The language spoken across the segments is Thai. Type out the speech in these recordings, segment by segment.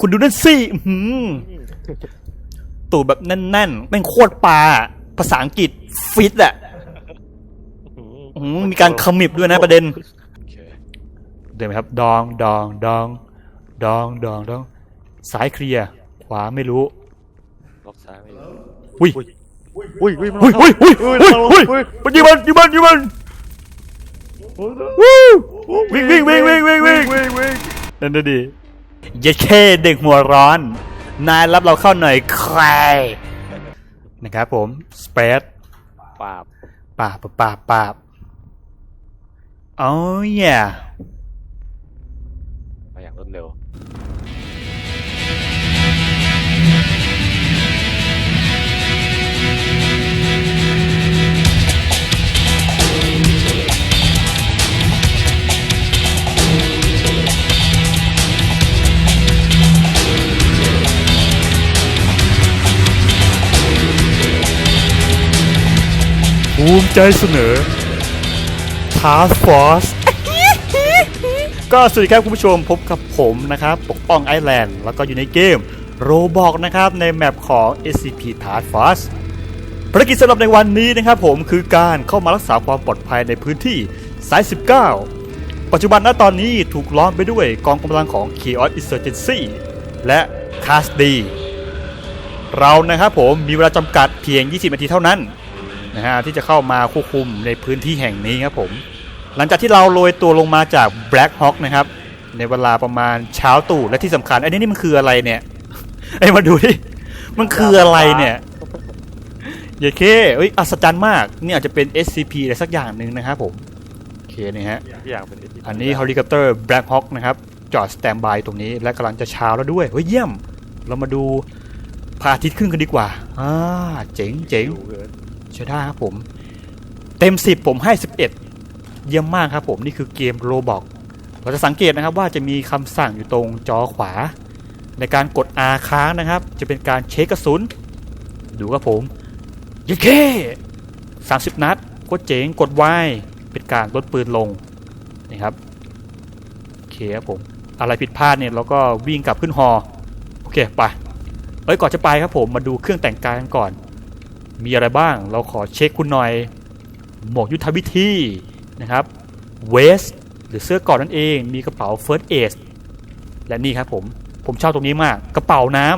คุณดูนั่นสิอื้อหือตูดแบบแน่นๆแม่งโคตรปลาภาษาอังกฤษฟิตอะอื้อหือมีการขมิบด้วยนะประเด็น โอเคเดินไหมครับดองดองดองดองดองดองซ้ายเคลียร์ขวาไม่รู้ ล็อกซ้ายไม่อยู่อุ้ยอุ้ยอุ้ยมันอุ้ยอุ้ยอุ้ยอุ้ยอุ้ยมันยิงมันยิงมันยิงมันวู้วิ่งวิ่งวิ่งวิ่งวิ่งวิ่งวิ่งวิ่งนั่นน่ะดิ เย็ดเคเด็กหัวร้อน นายรับเราเข้าหน่อยใคร นะครับผม สเปซปราบปาบปาบปาบอ๋อ yeah มาอย่างรวดเร็ว ภูมิใจเสนอ Task Force ก็สวัสดีครับคุณผู้ชมพบกับผมนะครับ ปกป้องไอแลนด์แล้วก็อยู่ในเกมโรบอกนะครับ ในแมปของ SCP Task Force ภารกิจสำหรับในวันนี้นะครับผมคือการเข้ามารักษาความปลอดภัยในพื้นที่สาย 19 ปัจจุบันณตอนนี้ถูกล้อมไปด้วยกองกำลังของ Chaos Insurgency และ c a s d เรานะครับผมมีเวลาจำกัดเพียง 20 นาทีเท่านั้น นะฮะที่จะเข้ามาควบคุมในพื้นที่แห่งนี้ครับผมหลังจากที่เราโรยตัวลงมาจาก Black Hawk นะครับในเวลาประมาณเช้าตู่และที่สำคัญไอ้นี่นี่มันคืออะไรเนี่ยไอ้ยมาดูดิมันคืออะไรเนี่ยอย่าเคเอ้ยอัศจรรย์มากนี่อาจจะเป็น SCP อะไรสักอย่างหนึ่งนะครับผมโอเคนี่ฮะทุกอย่างเป็นอันนี้เฮลิคอปเตอร์ Black Hawk นะครับจอดสแตนบายตรงนี้และกำลังจะเช้าแล้วด้วยเฮ้ยเยี่ยม เรามาดูพระอาทิตย์ขึ้นกันดีกว่าอ่าเจ๋งเจ๋งดูเกิน ใช่ได้ครับผม เต็ม 10 ผมให้ 11 เยี่ยมมากครับผมนี่คือเกมโรบอกเราจะสังเกตนะครับว่าจะมีคำสั่งอยู่ตรงจอขวา ในการกด R ค้างนะครับ จะเป็นการเช็คกระสุน ดูครับผมเย้เค30 นัดโคตรเจ๋งกด Y เป็นการลดปืนลงนี่ครับโอเคครับผมอะไรผิดพลาดเนี่ยเราก็วิ่งกลับขึ้นฮอโอเคไปเอ้ยก่อนจะไปครับผมมาดูเครื่องแต่งกายกันก่อน มีอะไรบ้าง เราขอเช็คคุณหน่อย หมวกยุทธวิธีนะครับเวสหรือเสื้อกอนนั่นเอง มีกระเป๋า First Aid และนี่ครับผม ผมชอบตรงนี้มากกระเป๋าน้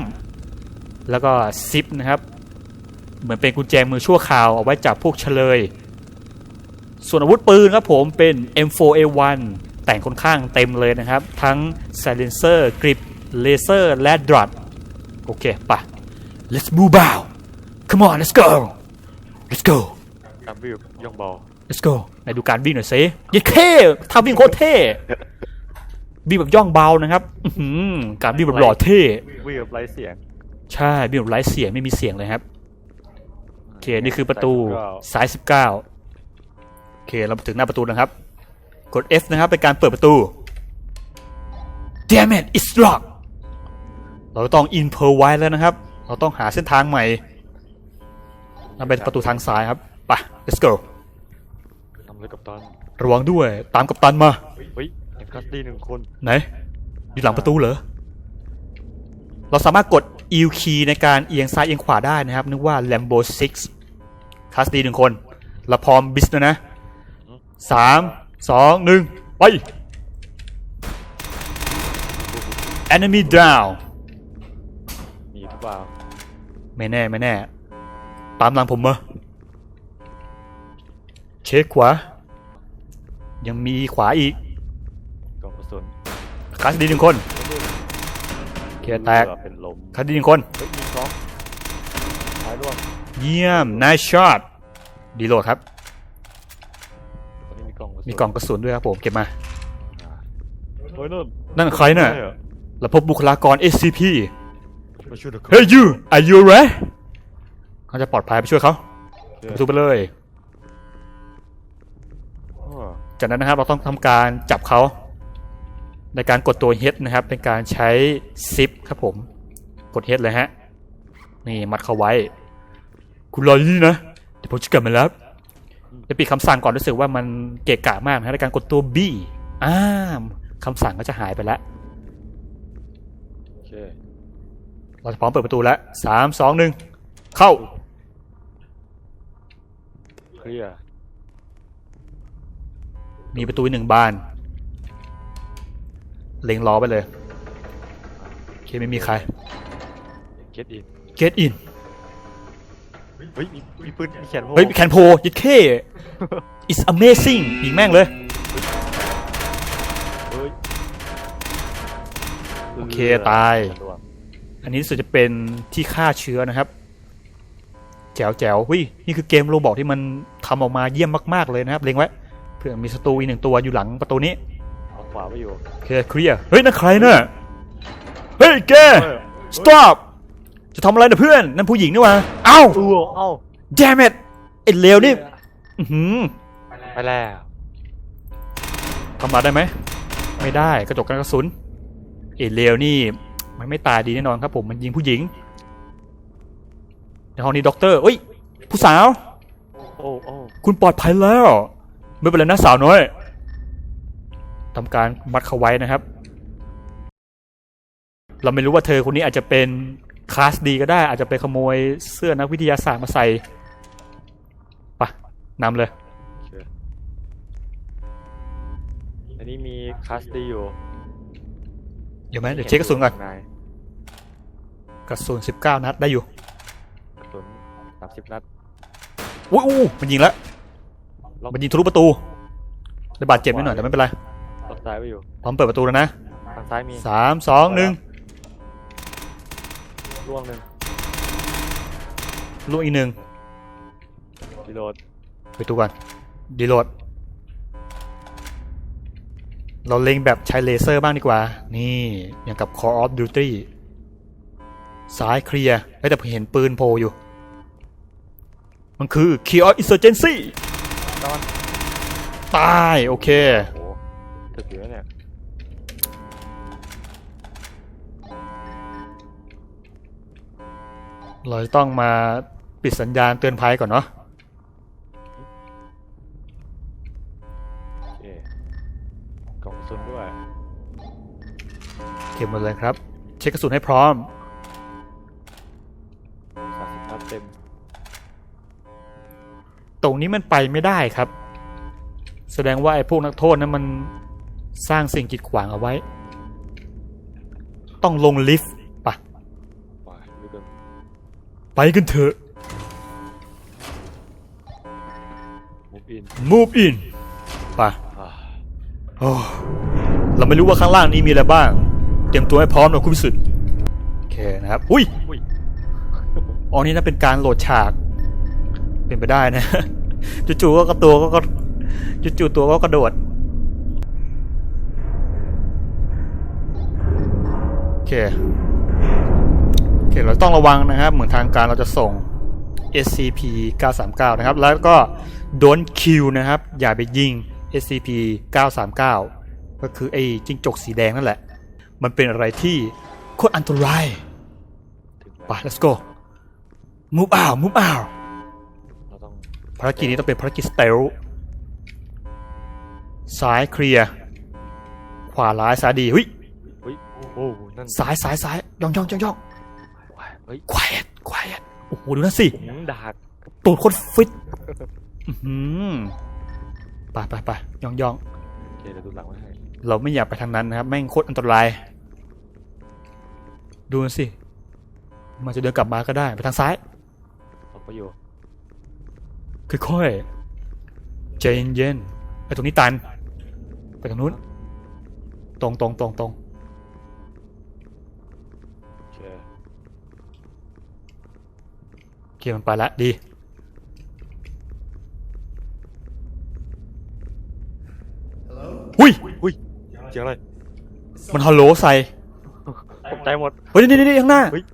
ำแล้วก็ซิปนะครับ เหมือนเป็นกุญแจมือชั่วคราวเอาไว้จับพวกเฉลย ส่วนอาวุธปืนครับผมเป็น M4A1 แต่งค่อนข้างเต็มเลยนะครับ ทั้ง Silencer Grip Laser และ Drut โอเคไป let's move out Come on, let's go. Let's go. ตามวิวย่องเบา Let's go. ไหนดูการวิ่งหน่อยสิยิ่เท่ท่าวิ่งโคตรเท่วิ่งแบบย่องเบานะครับอื้อหือการวิ่งแบบหล่อเท่วิ่งแบบไร้เสียง ใช่วิ่งแบบไร้เสียงไม่มีเสียงเลยครับโอเคนี่คือประตูก็ซ้าย19โอเคเรามาถึงหน้าประตูนะครับ กด F นะครับเป็นการเปิดประตู Damn it it's locked เราต้อง in per ไว้แล้วนะครับ เราต้องหาเส้นทางใหม่ นั่นเป็นประตูทางซ้ายครับ ไป let's go ทำเลยกับตันระวังด้วย ตามกัปตันมา เฮ้ยเอ็มคัสตี้หนึ่งคน ไหน อยู่หลังประตูเหรอ เราสามารถกด E key ในการเอียงซ้ายเอียงขวาได้นะครับ นึกว่า Lambo 6คัสดีหนึ่งคนเราพร้อมบิสแล้วนะสามสองหนึ่งไป enemy down มีหรือเปล่า ไม่แน่ ไม่แน่ ตามหลังผมมาเช็คขวา ยังมีขวาอีกกล่องกระสุนคัสดีหนึ่งคนโอเคแตกเรือเป็นลมคัสดีหนึ่งคน เฮ้ยมีสองท้ายร่วงเยี่ยม nice shot ดีโหลดครับ ตอนนี้มีกล่องกระสุนมีกล่องกระสุนด้วยครับผมเก็บมาอ่าเฮ้ยนั่นนั่นใครน่ะ ใช่เหรอเราพบบุคลากร SCP ไปช่วยเด็ก Hey you are you right เขาจะปลอดภัยไปช่วยเขาประตูไปเลย จากนั้นนะครับเราต้องทำการจับเขาในการกดตัว H นะครับ เป็นการใช้ซิปครับผมกด H เลยฮะนี่มัดเขาไว้ คุณรออยู่นี่นะเดี๋ยวผมจะกลับมาแล้วจะปิดคำสั่งก่อนรู้สึกว่ามันเกะกะมากนะในการกดตัว B อ้ามคำสั่งก็จะหายไปแล้วโอเคเคเราจะพร้อมเปิดประตูแล้วสามสองหนึ่ง เข้า เคลียร์มีประตูอีกหนึ่งบาน เล็งล้อไปเลยโอเคไม่มีใคร เก็ตอิน get in เฮ้ยมีมีปืนมีแขนโพเฮ้ยแคนโพยิดเค it's amazing ยิงแม่งเลย เฮ้ยโอเคตาย อันนี้รู้สึกจะเป็นที่ฆ่าเชื้อนะครับแจ๋วแจ๋ววินี่คือเกมโรบอกที่มันทำออกมาเยี่ยมมาก ๆ เลยนะครับ เล็งไว้ เพื่อมีศัตรูอีกหนึ่งตัวอยู่หลังประตูนี้เอาขวาไปอยู่โอเคเคลียร์เฮ้ยนั่นใครเนี่ยเฮ้ยแก stop จะทำอะไรนะเพื่อน นั่นผู้หญิงนี่หวะเอ้าอู้เอ้า damn it ไอ้เลวนี่อื้อหือไปแล้วทำมาได้ไหม ไม่ได้กระจกกันกระสุนไอ้เลวนี่ มันไม่ตายดีแน่นอนครับผมมันยิงผู้หญิง ในห้องนี้ด็อกเตอร์เอ้ย ผู้สาว โอ้โอ้คุณปลอดภัยแล้ว ไม่เป็นไรนะสาวน้อยทำการมัดเขาไว้นะครับ เราไม่รู้ว่าเธอคนนี้อาจจะเป็นคลาสดีก็ได้ อาจจะไปขโมยเสื้อนักวิทยาศาสตร์มาใส่ไปะนำเลยโอเคอันนี้มีคัสดีอยู่เดี๋ยวไหมเดี๋ยวเช็คกระสุนก่อนนายกระสุน19 นัดได้อยู่กระสุนสามสิบนัดอุ้ยอู้มันยิงแล้วล็อกมันยิงทะลุประตูได้บาดเจ็บนิดหน่อยแต่ไม่เป็นไรล็อกซ้ายไว้อยู่พร้อมเปิดประตูแล้วนะทางซ้ายมีสามสองหนึ่งล่วงหนึ่งลูกอีกหนึ่งรีโหลดไปดูก่อนดีโหลดเราเล็งแบบใช้เลเซอร์บ้างดีกว่า นี่อย่างกับ Call of Duty ซ้ายเคลียร์เอ้ยแต่ผมเห็นปืนโผล่อยู่ มันคือ Key of Insurgency ตอนตาย โอเค โอ้โหถึกอยู่แล้วเนี่ย เราจะต้องมาปิดสัญญาณเตือนภัยก่อนเนาะโอเคกล่องกระสุนด้วยเก็บหมดเลยครับ เช็คกระสุนให้พร้อมสามสิบนัดเต็มต รงนี้มันไปไม่ได้ครับ แสดงว่าไอ้พวกนักโทษนั้นมันสร้างสิ่งกีดขวางเอาไว้ ต้องลงลิฟต์ปะว้ายไม่เกินไปกันเถอะมูฟอิน move in ปะอ่าโอ้เราไม่รู้ว่าข้างล่างนี้มีอะไรบ้าง เตรียมตัวให้พร้อมนะคุณพิสุทธิ์โอเคนะครับอุ้ยอุ้ยอ๋อนี่น่าเป็นการโหลดฉาก เป็นไปได้นะ จู่ๆก็กระตัวก็ก็จู่ๆตัวก็กระโดดโอเคโอเคเราต้องระวังนะครับ เหมือนทางการเราจะส่ง SCP 939นะครับ แล้วก็ don't kill นะครับ อย่าไปยิง SCP 939ก็คือไอ้จิ้งจกสีแดงนั่นแหละ มันเป็นอะไรที่โคตรอันตรายไป let's go move out move out เราต้อง ภารกิจนี้ต้องเป็นภารกิจสเตลซ้ายเคลียร์ขวาร้ายซ้ายดีเฮ้ยเฮ้ยโอ้โหนั่นซ้ายซ้ายซ้ายย่องย่องย่องย่องว้ายเฮ้ย quiet quiet โอ้โหดูนั่นสิหืมดากตูดโคตรฟิตอื้อหือไปไปไปย่องย่องโอเคเดี๋ยวดูหลังไว้ให้เราไม่อยากไปทางนั้นนะครับ แม่งโคตรอันตราย ดูนั่นสิ มันจะเดินกลับมาก็ได้ไปทางซ้ายล็อกไปอยู่ ค่อยๆใจเย็นๆไอ้ตรงนี้ตัน ไปทางนู้น ตรงตรงตรงตรงโอเคโอเคมันไปละดี หุ้ยอุ้ยเสียงอะไรมันฮัลโหลใส่ตกใจหมด เฮ้ยนี่นี่นี่ข้างหน้า เฮ้ย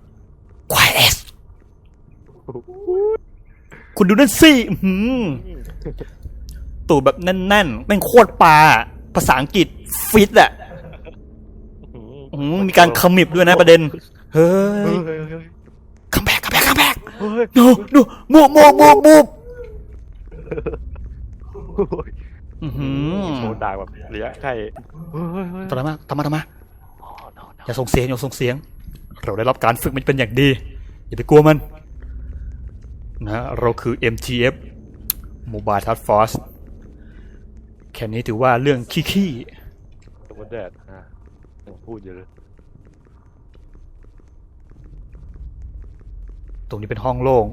quiet คุณดูนั่นสิอื้อหือตูดแบบแน่นๆแม่งโคตรปลาภาษาอังกฤษฟิตอะอื้อหือมีการขมิบด้วยนะประเด็น เฮ้เฮ้ยยเฮ้ยเฮ้ย come back come back come back เฮ้ย no no move move move move อื้อหือโชว์ดากแบบระยะใกล้เฮ้ยเฮ้ยเฮ้ยตามมาตามมาตามมา อ๋อ no no อย่าส่งเสียงอย่าส่งเสียง เราได้รับการฝึกมันเป็นอย่างดี อย่าไปกลัวมัน นะเราคือ MTF Mobile Task Force แค่นี้ถือว่าเรื่องขี้ตะวันแดดอะยังพูดอยู่เลยๆตรงนี้เป็นห้องโล่ง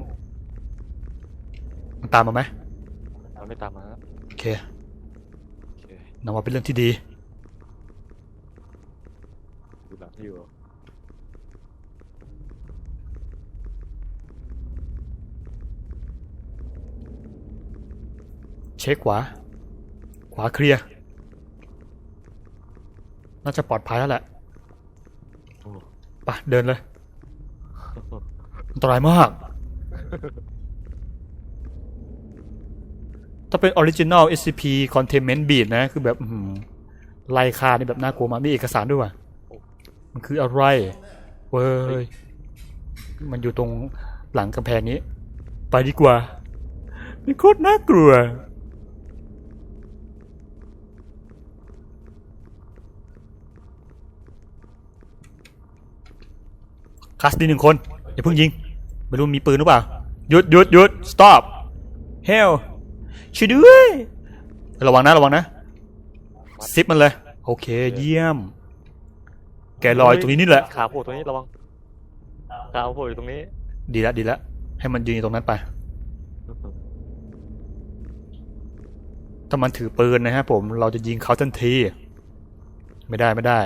มันตามมาไหมมันไม่ตามมาฮะโอเคโอเคนำมาเป็นเรื่องที่ดีดูหลังที่อยู่ เช็คขวา ขวาเคลียร์ น่าจะปลอดภัยแล้วแหละโอ้ไปเดินเลย อันตรายมาก ถ้าเป็น Original SCP Containment Beat นะ คือแบบอื้อหือไล่ฆ่านี่แบบน่ากลัวมาก มีเอกสารด้วยว่ะ มันคืออะไร เว้ย มันอยู่ตรงหลังกำแพงนี้ ไปดีกว่านี่โคตรน่ากลัว คลาสดีหนึ่งคนอย่าเพิ่งยิงไม่รู้มีปืนหรือเปล่าหยุดหยุดหยุด stop hell ช่วยด้วยระวังนะระวังนะซิปมันเลย โอเค เยี่ยม แกลอยตรงนี้นี่แหละขาโผล่ตรงนี้ระวังขาโผล่อยู่ตรงนี้ ดีแล้วดีแล้วให้มันยืนอยู่ตรงนั้นไปถ้ามันถือปืนนะฮะผมเราจะยิงเขาทันที ไม่ได้ไม่ได้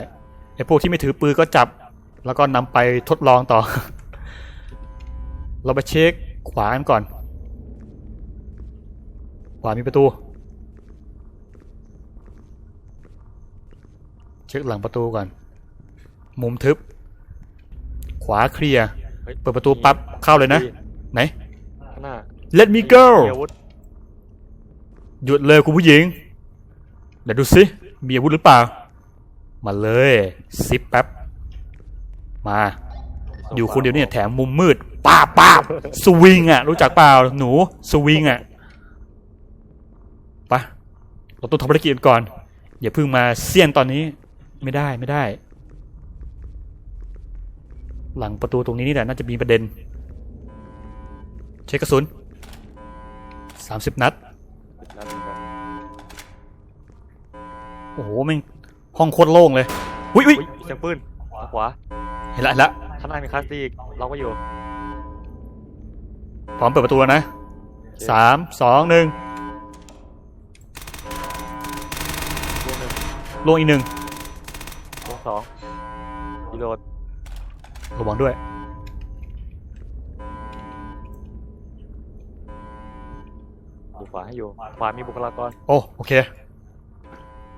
ไอ้พวกที่ไม่ถือปืนก็จับ แล้วก็นำไปทดลองต่อ เราไปเช็คขวากันก่อน ขวามีประตู เช็คหลังประตูก่อน มุมทึบ ขวาเคลียร์ฮ้ยเปิดประตูปั๊บเข้าเลยนะ ไหน ข้างหน้า Let me go มีอาวุธหยุดเลยคุณผู้หญิง เดี๋ยวดูสิมีอาวุธหรือเปล่า มาเลย ซิปแป๊บ มา อยู่คนเดียวเนี่ยแถมมุมมืดป้าบป้าบสวิงอะ รู้จักเปล่าหนูสวิงอะไปะเราต้องทำภารกิจก่อน อย่าเพิ่งมาเสี่ยนตอนนี้ ไม่ได้ไม่ได้ หลังประตูตรงนี้นี่แหละน่าจะมีประเด็น เช็คกระสุนสามสิบนัดนั่นครับโอ้โหแม่งห้องโคตรโล่งเลย อุ้ยอุ้ยอุ้ยเสียงปืนขวาขวา เห็นละเห็นละข้างหน้ามีคลาสติกเราก็อยู่พร้อมเปิดประตูแล้วนะสามสองหนึ่งวงหนึ่งลงอีกหนึ่งวงสองรีโหลดระวังด้วย ดูขวาให้อยู่ขวามีบุคลากรโอ้โอเค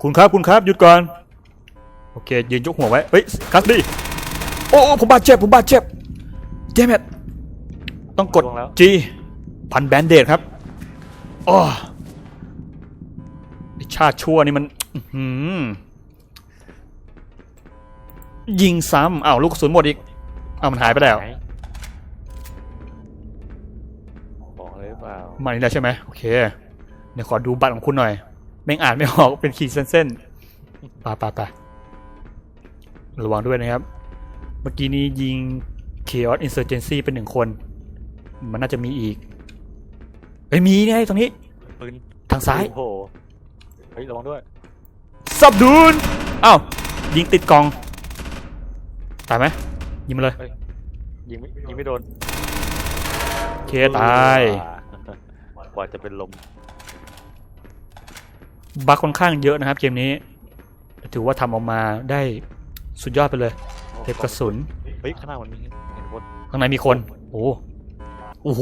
คุณครับคุณครับหยุดก่อน โอเคยืนยกหัวไว้ เฮ้ยคัสดี้โอ้ โอ้ผมบาดเจ็บผมบาดเจ็บเจมส์ต้องกดลงแล้ว G พันแบนเดดครับโอ้ไอชาติชั่วนี่มันอื้อหือยิงซ้ำอ้าวลูกกระสุนหมดอีกอ้าวมันหายไปแล้วไหนบอกเลยหรือเปล่ามานี่แล้วใช่ไหมโอเคเดี๋ยวขอดูบัตรของคุณหน่อยแม่งอ่านไม่ออกเป็นขีดเส้นๆไปไปไประวังด้วยนะครับเมื่อกี้นี้ยิง Chaos Insurgency เป็นหนึ่งคน มันน่าจะมีอีก เอ้ยมีนี่ไงตรงนี้ ปืนทางซ้ายโอ้โหเฮ้ยระวังด้วยสับดูนอ้าวยิงติดกล่อง ตายไหมยิงมาเลย ยิงไม่ยิงไม่โดนโอเคตาย กว่าจะเป็นลมบัคค่อนข้างเยอะนะครับเกมนี้แต่ถือว่าทำออกมาได้สุดยอดไปเลยเทปกระสุน เฮ้ยข้างหน้ามันมีเห็นคนข้างในมีคน โอ้โอ้โห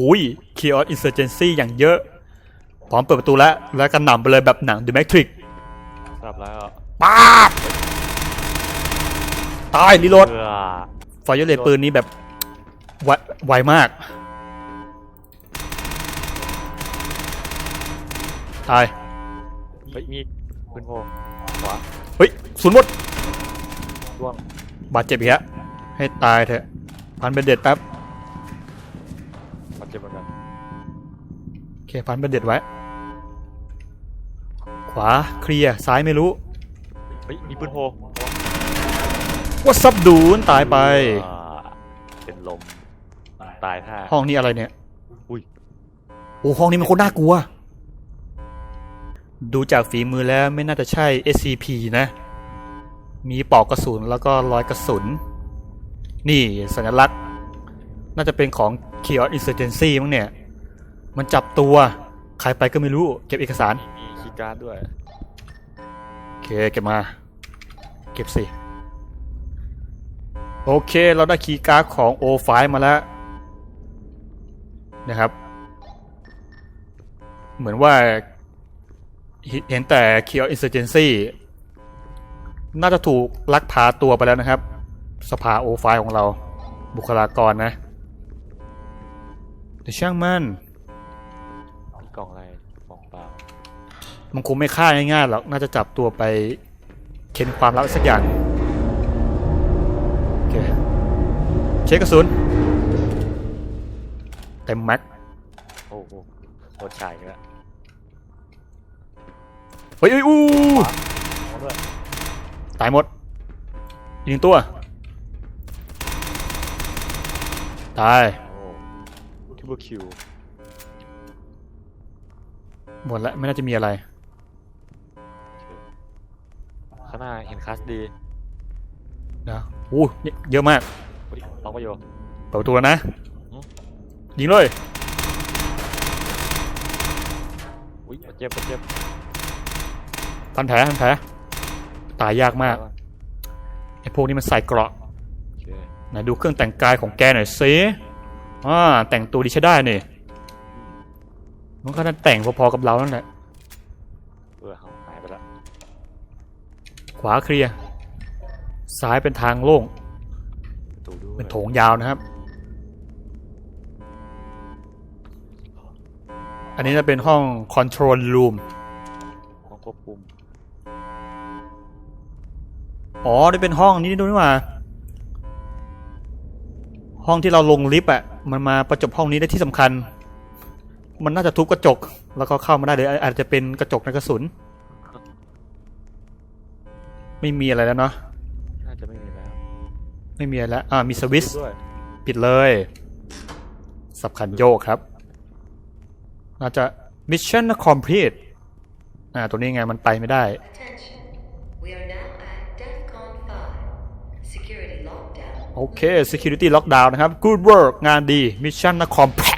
คีออสอินเซอร์เจนซี่อย่างเยอะ พร้อมเปิดประตูแล้ว แล้วก็หนำไปเลยแบบหนัง The Matrix ทราบแล้วป๊าบตายรีโหลดเพื่อไฟเลตปืนนี้แบบไวไวมาก ตาย เฮ้ยมีปืนโผล่ขวาเฮ้ย ศูนย์หมดร่วง บาดเจ็บอีกแล้วให้ตายเถอะ พันเบนเด็ดแป๊บ บาดเจ็บเหมือนกันโอเค พันเบนเด็ดไว้ ขวาเคลียร์ซ้ายไม่รู้เฮ้ยมีปืนโผล่ว่าซับดูนตายไป อ่าเป็นลม ตายท่า ห้องนี้อะไรเนี่ยอุ้ย โอ้ห้องนี้มันโคตรน่ากลัว ดูจากฝีมือแล้วไม่น่าจะใช่ SCP นะ มีปลอกกระสุนแล้วก็รอยกระสุน นี่สัญลักษณ์ น่าจะเป็นของ Chaos Insurgency มั้งเนี่ย มันจับตัว ใครไปก็ไม่รู้ เก็บเอกสาร มีคีย์การ์ดด้วย โอเค เก็บมา เก็บสิ โอเค เราได้คีย์การ์ดของ O5 มาแล้ว นะครับ เหมือนว่าเห็นแต่ k i o Insurgency น่าจะถูกลักพาตัวไปแล้วนะครับ สภา O5 ของเรา บุคลากรนะแต่ช่างมันมีกล่องอะไรกล่องเปล่ามันคงไม่ฆ่าง่ายๆหรอกน่าจะจับตัวไปเค้นความลับสักอย่างโอเคเช็คกระสุนเต็มแม็กโอ้โหโคตรชายกันแล้วเฮ้ยเฮ้ยอู้เอาด้วย ตายหมดอีกหนึ่งตัว ตายโอ้ทิบคิวหมดแล้วไม่น่าจะมีอะไร ข้างหน้าเห็นคลาสดีนะอู้เยเยอะมากอุ้ยล็อกประโยชน์เปิดประตูแล้วนะ อืม ยิงเลย อุ้ยเจ็บเจ็บพันแผลพันแผล ตายยากมากไอ้พวกนี้มันใส่เกราะโอเคไหนดูเครื่องแต่งกายของแกหน่อยสิอ่าแต่งตัวดีใช้ได้นี่มันก็น่าแต่งพอๆกับเรานั่นแหละเออเอาหายไปละขวาเคลียร์ซ้ายเป็นทางโล่งประตูด้วยเป็นโถงยาวนะครับ อันนี้จะเป็นห้อง control room ห้องควบคุม อ๋อนี่เป็นห้องนี้ดูนี่หว่า ห้องที่เราลงลิฟต์อะ มันมาประจบห้องนี้ได้ที่สำคัญ มันน่าจะทุบกระจก แล้วก็เข้ามาได้เลยอาจจะเป็นกระจกในกระสุน ไม่มีอะไรแล้วเนาะ น่าจะไม่มีแล้ว ไม่มีอะไรแล้ว อ่า มีสวิตช์ด้วยปิดเลย สับขันโยกครับ น่าจะ mission complete อ่า ตัวนี้ไงมันไปไม่ได้ โอเค security lockdown นะครับ good work งานดี mission complete